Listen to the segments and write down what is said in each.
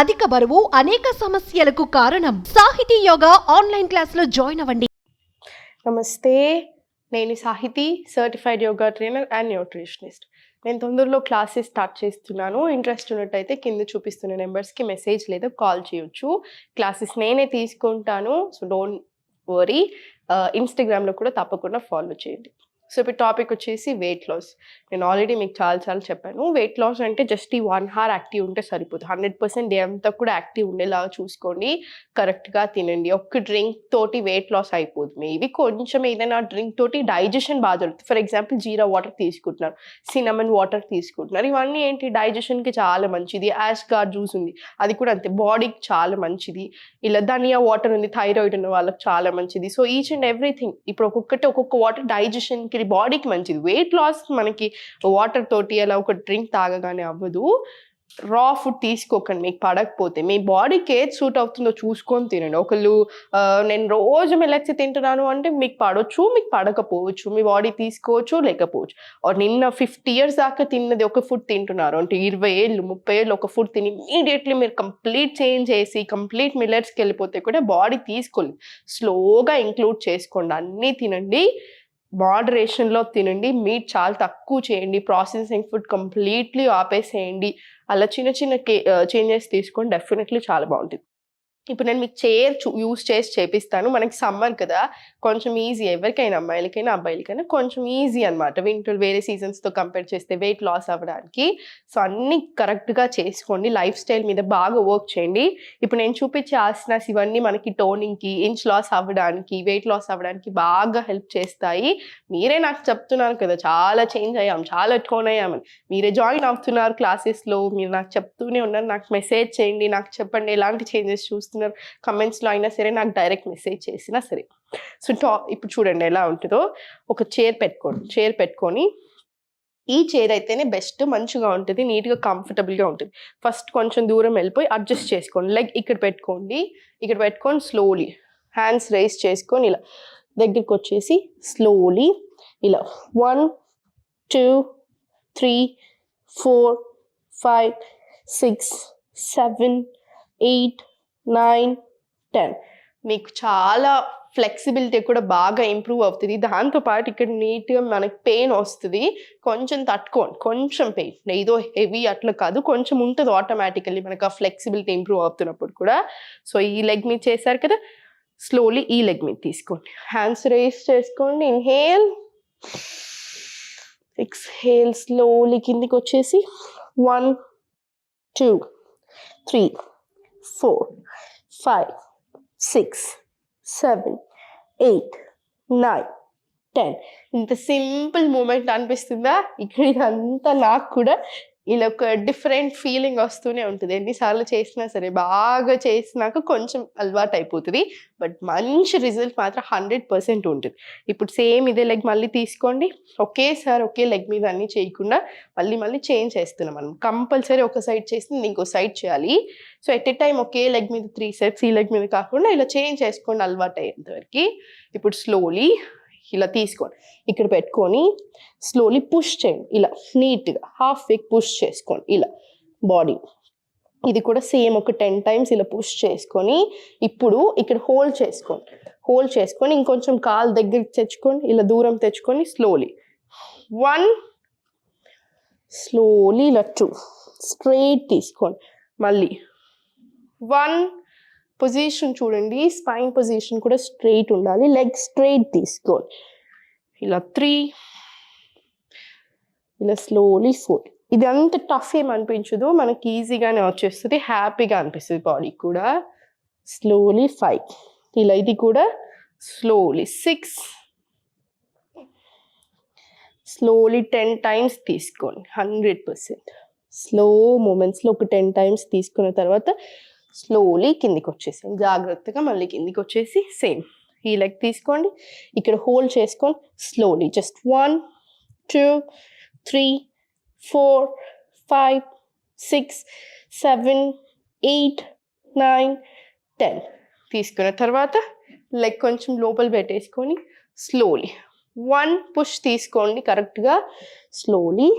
అధిక బరువు అనేక సమస్యలకు కారణం. సాహితీ యోగా ఆన్లైన్ క్లాసులో జాయిన్ అవ్వండి. నమస్తే నేను Sahithi certified yoga trainer and nutritionist నేను తొందరలో క్లాసెస్ స్టార్ట్ చేస్తున్నాను. ఇంట్రెస్ట్ ఉన్నట్టయితే కింద చూపిస్తున్న నెంబర్స్కి మెసేజ్ లేదా కాల్ చేయొచ్చు. క్లాసెస్ నేనే తీసుకుంటాను సో డోంట్ వరీ. ఇన్స్టాగ్రామ్లో కూడా తప్పకుండా ఫాలో చేయండి. సో ఇప్పుడు టాపిక్ వచ్చేసి వెయిట్ లాస్ నేను ఆల్రెడీ మీకు చాలా చాలా చెప్పాను. వెయిట్ లాస్ అంటే జస్ట్ ఈ వన్ హార్ యాక్టివ్ ఉంటే సరిపోతుంది హండ్రెడ్ పర్సెంట్ డే అంతా కూడా యాక్టివ్ ఉండేలాగా చూసుకోండి. కరెక్ట్గా తినండి. ఒక్క డ్రింక్ తోటి వెయిట్ లాస్ అయిపోతుంది మేబీ కొంచెం ఏదైనా డ్రింక్ తోటి డైజెషన్ బాగా జరుగుతుంది. ఫర్ ఎగ్జాంపుల్ జీరా వాటర్ తీసుకుంటున్నారు. సినమన్ వాటర్ తీసుకుంటున్నారు. ఇవన్నీ ఏంటి? డైజెషన్కి చాలా మంచిది. యాష్ గార్డ్ జ్యూస్ ఉంది. అది కూడా అంతే. బాడీకి చాలా మంచిది. ఇలా ధనియా వాటర్ ఉంది. థైరాయిడ్ ఉన్న వాళ్ళకి చాలా మంచిది. సో ఈచ్ అండ్ ఎవ్రీథింగ్ ఇప్పుడు ఒక్కొక్కటి ఒక్కొక్క వాటర్ డైజెషన్కి బాడీకి మంచిది. వెయిట్ లాస్ మనకి వాటర్ తోటి అలా ఒక డ్రింక్ తాగగానే అవ్వదు. రా ఫుడ్ తీసుకోకండి. మీకు పడకపోతే. మీ బాడీకి ఏది సూట్ అవుతుందో చూసుకొని తినండి. ఒకళ్ళు నేను రోజు మెలక్సి తింటున్నాను అంటే మీకు పడవచ్చు మీకు పడకపోవచ్చు. మీ బాడీ తీసుకోవచ్చు లేకపోవచ్చు. నిన్న ఫిఫ్టీ ఇయర్స్ దాకా తిన్నది ఒక ఫుడ్ తింటున్నారు. అంటే ఇరవై ఏళ్ళు ముప్పై ఏళ్ళు ఒక ఫుడ్ తిని ఇమీడియట్లీ మీరు కంప్లీట్ చేంజ్ చేసి కంప్లీట్ మిల్లర్స్కి వెళ్ళిపోతే కూడా బాడీ తీసుకోలేదు స్లోగా ఇంక్లూడ్ చేసుకోండి. అన్నీ తినండి. మోడరేషన్లో తినండి మీట్ చాలా తక్కువ చేయండి ప్రాసెసింగ్ ఫుడ్ కంప్లీట్లీ ఆపేసేయండి. అలా చిన్న చిన్న చేంజెస్ తీసుకొని డెఫినెట్లీ చాలా బాగుంటుంది. ఇప్పుడు నేను మీకు చైర్ యూస్ చేసి చేపిస్తాను. మనకి సమ్మర్ కదా కొంచెం ఈజీ. ఎవరికైనా అమ్మాయిలకైనా అబ్బాయిలకైనా కొంచెం ఈజీ అనమాట వింటర్ వేరే సీజన్స్తో కంపేర్ చేస్తే వెయిట్ లాస్ అవ్వడానికి. సో అన్నీ కరెక్ట్గా చేసుకోండి. లైఫ్ స్టైల్ మీద బాగా వర్క్ చేయండి. ఇప్పుడు నేను చూపించే ఆసనాస్ ఇవన్నీ మనకి టోనింగ్కి ఇంచ్ లాస్ అవ్వడానికి వెయిట్ లాస్ అవ్వడానికి బాగా హెల్ప్ చేస్తాయి. మీరే నాకు చెప్తున్నారు కదా చాలా చేంజ్ అయ్యాం చాలా టోన్ అయ్యామని మీరే జాయిన్ అవుతున్నారు క్లాసెస్లో మీరు నాకు చెప్తూనే ఉన్నారు. నాకు మెసేజ్ చేయండి నాకు చెప్పండి ఎలాంటి చేంజెస్ చూస్తున్నారు కమెంట్స్లో అయినా సరే నాకు డైరెక్ట్ మెసేజ్ చేసినా సరే. సో టా ఇప్పుడు చూడండి ఎలా ఉంటుందో. ఒక చైర్ పెట్టుకోండి. చైర్ పెట్టుకొని ఈ చైర్ అయితేనే బెస్ట్ మంచిగా ఉంటుంది నీట్గా కంఫర్టబుల్గా ఉంటుంది. ఫస్ట్ కొంచెం దూరం వెళ్ళిపోయి అడ్జస్ట్ చేసుకోండి. లైక్ ఇక్కడ పెట్టుకోండి. ఇక్కడ పెట్టుకొని స్లోలీ హ్యాండ్స్ రేస్ చేసుకొని ఇలా దగ్గరికి వచ్చేసి స్లోలీ ఇలా one two three four five six seven eight nine ten. మీకు చాలా ఫ్లెక్సిబిలిటీ కూడా బాగా ఇంప్రూవ్ అవుతుంది. దాంతోపాటు ఇక్కడ నీట్గా మనకి పెయిన్ వస్తుంది. కొంచెం తట్టుకోండి. కొంచెం పెయిన్. ఏదో హెవీ అట్లా కాదు. కొంచెం ఉంటుంది ఆటోమేటికల్లీ మనకు ఆ ఫ్లెక్సిబిలిటీ ఇంప్రూవ్ అవుతున్నప్పుడు కూడా. సో ఈ లెగ్ మీద చేశారు కదా? స్లోలీ ఈ లెగ్ మీద తీసుకోండి. హ్యాండ్స్ రేస్ చేసుకోండి. ఇన్హేల్. ఎక్స్హేల్ స్లోలీ కిందికి వచ్చేసి one two three. Four five six seven eight nine ten ఇంత సింపుల్ మూమెంట్ అనిపిస్తుందా ఇక్కడ ఇదంతా నాకు కూడా ఇలా ఒక డిఫరెంట్ ఫీలింగ్ వస్తూనే ఉంటుంది. ఎన్నిసార్లు చేసినా సరే బాగా చేసినాక కొంచెం అలవాటు అయిపోతుంది బట్ మంచి రిజల్ట్ మాత్రం హండ్రెడ్ పర్సెంట్ ఉంటుంది. ఇప్పుడు సేమ్ ఇదే లెగ్ మళ్ళీ తీసుకోండి. ఒకేసారి ఒకే లెగ్ మీద అన్నీ చేయకుండా మళ్ళీ మళ్ళీ చేంజ్ చేస్తున్నాం మనం. కంపల్సరీ ఒక సైడ్ చేసి ఇంకో సైడ్ చేయాలి. సో ఎట్ ఎ టైం ఒకే లెగ్ మీద త్రీ సెట్స్ ఈ లెగ్ మీద కాకుండా ఇలా చేంజ్ చేసుకోండి అలవాటు అయ్యేంతవరకు ఇప్పుడు స్లోలీ ఇలా తీసుకోండి. ఇక్కడ పెట్టుకొని స్లోలీ పుష్ చేయండి. ఇలా నీట్గా హాఫ్ వీక్ పుష్ చేసుకోండి. ఇలా బాడీ ఇది కూడా సేమ్ ఒక టెన్ టైమ్స్ ఇలా పుష్ చేసుకొని ఇప్పుడు ఇక్కడ హోల్డ్ చేసుకోండి. హోల్డ్ చేసుకొని ఇంకొంచెం కాలు దగ్గరికి తెచ్చుకొని ఇలా దూరం తెచ్చుకొని స్లోలీ వన్ స్లోలీ ఇలా టూ స్ట్రైట్ తీసుకోండి. మళ్ళీ వన్ పొజిషన్ చూడండి స్పైన్ పొజిషన్ కూడా స్ట్రైట్ ఉండాలి లెగ్ స్ట్రైట్ తీసుకోండి. ఇలా త్రీ ఇలా స్లోలీ ఫోర్ ఇది అంత టఫ్ ఏం అనిపించదు మనకి ఈజీగానే వచ్చేస్తుంది హ్యాపీగా అనిపిస్తుంది బాడీ కూడా. స్లోలీ ఫైవ్ ఇలా ఇది కూడా slowly six slowly ten times తీసుకోండి హండ్రెడ్ పర్సెంట్ స్లో మూమెంట్స్లో ఒక టెన్ టైమ్స్ తీసుకున్న తర్వాత స్లోలీ కిందికి వచ్చేసాం జాగ్రత్తగా మళ్ళీ కిందికి వచ్చేసి సేమ్ ఈ లెగ్ తీసుకోండి. ఇక్కడ హోల్డ్ చేసుకొని slowly just one two three four five six seven eight nine ten తీసుకున్న తర్వాత లెగ్ కొంచెం లోపల పెట్టేసుకొని స్లోలీ వన్ పుష్ తీసుకోండి. కరెక్ట్గా స్లోలీ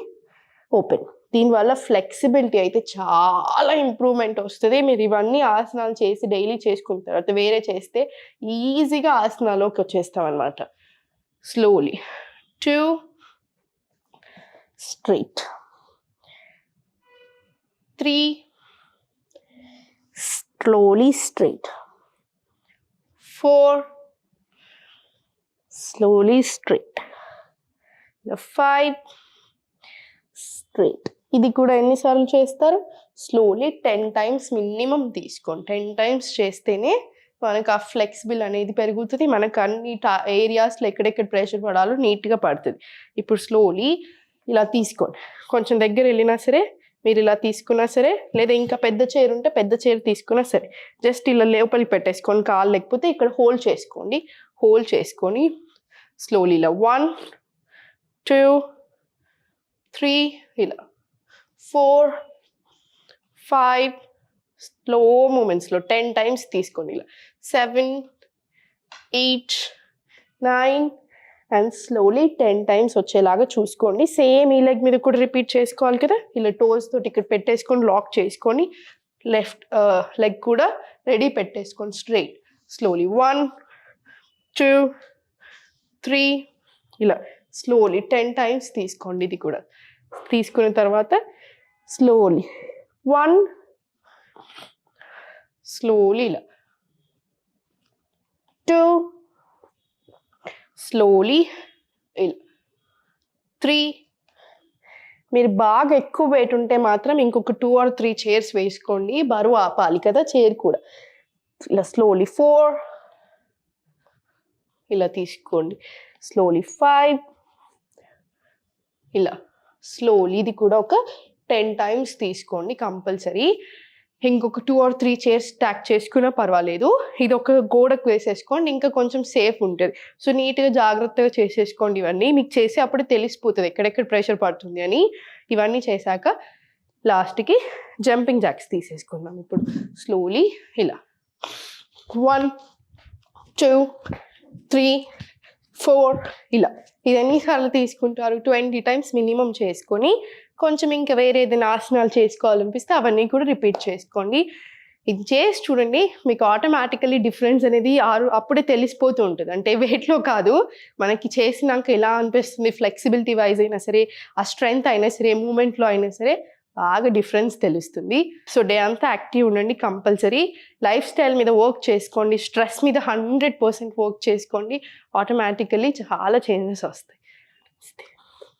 ఓపెన్ దీనివల్ల ఫ్లెక్సిబిలిటీ అయితే చాలా ఇంప్రూవ్మెంట్ వస్తుంది. మీరు ఇవన్నీ ఆసనాలు చేసి డైలీ చేసుకున్న తర్వాత వేరే చేస్తే ఈజీగా ఆసనాలోకి వచ్చేస్తాం అనమాట slowly two straight three slowly straight four slowly straight. The five, straight. ఇది కూడా ఎన్నిసార్లు చేస్తారు? స్లోలీ టెన్ టైమ్స్ మినిమం తీసుకోండి. టెన్ టైమ్స్ చేస్తేనే మనకు ఆ ఫ్లెక్సిబుల్ అనేది పెరుగుతుంది. మనకు అన్ని ఏరియాస్లో ఎక్కడెక్కడ ప్రెషర్ పడాలో నీట్గా పడుతుంది. ఇప్పుడు స్లోలీ ఇలా తీసుకోండి. కొంచెం దగ్గర వెళ్ళినా సరే మీరు ఇలా తీసుకున్నా సరే లేదా ఇంకా పెద్ద చైర్ ఉంటే పెద్ద చైర్ తీసుకున్నా సరే జస్ట్ ఇలా లోపలికి పెట్టేసుకోండి. కాలు లేకపోతే ఇక్కడ హోల్డ్ చేసుకోండి. హోల్డ్ చేసుకొని స్లోలీ ఇలా వన్ టూ త్రీ ఇలా. ఫోర్ ఫైవ్ స్లో మూమెంట్స్లో టెన్ టైమ్స్ తీసుకోండి ఇలా. Seven eight nine and slowly ten times వచ్చేలాగా చూసుకోండి. సేమ్ ఈ లెగ్ మీద కూడా రిపీట్ చేసుకోవాలి కదా? ఇలా టోల్స్తో తోటి ఇక్కడ పెట్టేసుకొని లాక్ చేసుకొని లెఫ్ట్ లెగ్ కూడా రెడీ పెట్టేసుకోండి straight slowly one two three ఇలా స్లోలీ టెన్ టైమ్స్ తీసుకోండి ఇది కూడా. తీసుకున్న తర్వాత స్లోలీ వన్ స్లోలీ ఇలా టూ స్లోలీ ఇలా త్రీ మీరు బాగా ఎక్కువ వెయిట్ ఉంటే మాత్రం ఇంకొక టూ ఆర్ త్రీ చైర్స్ వేసుకోండి. బరువు ఆపాలి కదా చైర్ కూడా. ఇలా స్లోలీ ఫోర్ ఇలా తీసుకోండి. స్లోలీ ఫైవ్ ఇలా. స్లోలీ ఇది కూడా ఒక టెన్ టైమ్స్ తీసుకోండి కంపల్సరీ. ఇంకొక two or three chairs tack చేసుకున్నా పర్వాలేదు. ఇది ఒక గోడకు వేసేసుకోండి ఇంకా కొంచెం సేఫ్ ఉంటుంది. సో నీట్గా జాగ్రత్తగా చేసేసుకోండి ఇవన్నీ. మీకు చేసి అప్పుడు తెలిసిపోతుంది ఎక్కడెక్కడ ప్రెషర్ పడుతుంది అని. ఇవన్నీ చేశాక లాస్ట్కి జంపింగ్ జాక్స్ తీసేసుకుందాం ఇప్పుడు. స్లోలీ ఇలా. వన్ టూ త్రీ ఫోర్ ఇలా. ఇది ఎన్నిసార్లు తీసుకుంటారు? ట్వంటీ టైమ్స్ మినిమం చేసుకొని కొంచెం ఇంకా వేరే ఏదైనా ఆసనాలు చేసుకోవాలనిపిస్తే అవన్నీ కూడా రిపీట్ చేసుకోండి. ఇది చేసి చూడండి మీకు ఆటోమేటికలీ డిఫరెన్స్ అనేది ఆరు అప్పుడే తెలిసిపోతూ ఉంటుంది. అంటే వెయిట్లో కాదు మనకి చేసినాక ఎలా అనిపిస్తుంది? ఫ్లెక్సిబిలిటీ వైజ్ అయినా సరే ఆ స్ట్రెంగ్త్ అయినా సరే మూమెంట్లో అయినా సరే బాగా డిఫరెన్స్ తెలుస్తుంది. సో డే అంతా యాక్టివ్ ఉండండి కంపల్సరీ లైఫ్ స్టైల్ మీద వర్క్ చేసుకోండి స్ట్రెస్ మీద హండ్రెడ్ పర్సెంట్ వర్క్ చేసుకోండి ఆటోమేటికలీ చాలా చేంజెస్ వస్తాయి.